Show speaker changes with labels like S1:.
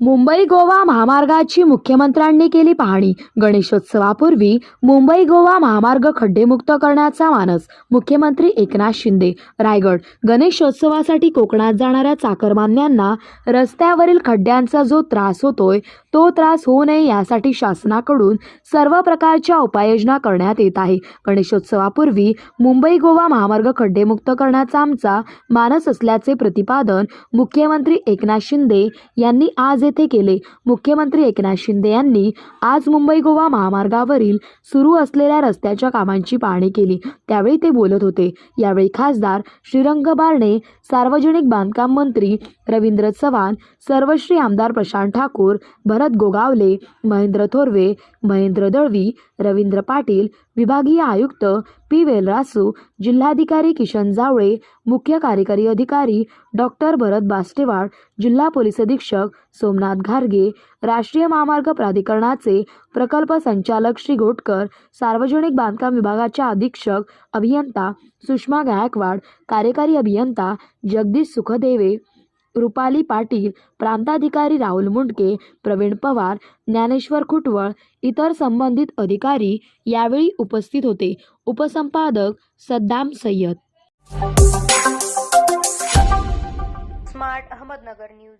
S1: मुंबई गोवा महामार्गाची मुख्यमंत्र्यांनी केली पाहणी. गणेशोत्सवापूर्वी मुंबई गोवा महामार्ग खड्डेमुक्त करण्याचा मानस मुख्यमंत्री एकनाथ शिंदे. रायगड गणेशोत्सवासाठी कोकणात जाणाऱ्या चाकरमान्यांना रस्त्यावरील खड्ड्यांचा जो त्रास होतोय तो त्रास होऊ नये यासाठी शासनाकडून सर्व प्रकारच्या उपाययोजना करण्यात येत आहे. गणेशोत्सवापूर्वी मुंबई गोवा महामार्ग खड्डेमुक्त करण्याचा आमचा मानस असल्याचे प्रतिपादन मुख्यमंत्री एकनाथ शिंदे यांनी आज येथे केले. मुख्यमंत्री एकनाथ शिंदे यांनी आज मुंबई गोवा महामार्गावरील सुरू असलेल्या रस्त्याच्या कामांची पाहणी केली. त्यावेळी ते बोलत होते. यावेळी खासदार श्रीरंग बारणे सार्वजनिक बांधकाम मंत्री रवींद्र चव्हाण सर्वश्री आमदार प्रशांत ठाकूर भरत गोगावले महेंद्र थोरवे महेंद्र दळवी रवींद्र पाटील विभागीय आयुक्त पी वेलरासू जिल्हाधिकारी किशन जावळे मुख्य कार्यकारी अधिकारी डॉक्टर भरत बास्टेवाड जिल्हा पोलीस अधीक्षक सोमनाथ घारगे राष्ट्रीय महामार्ग प्राधिकरणाचे प्रकल्प संचालक श्री गोटकर सार्वजनिक बांधकाम विभागाच्या अधीक्षक अभियंता सुषमा गायकवाड कार्यकारी अभियंता जगदीश सुखदेवे रुपाली पाटील प्रांताधिकारी राहुल मुंडके प्रवीण पवार ज्ञानेश्वर खुटवळ इतर संबंधित अधिकारी यावेळी उपस्थित होते. उपसंपादक Saddam Syed.
S2: Smart Ahmednagar news.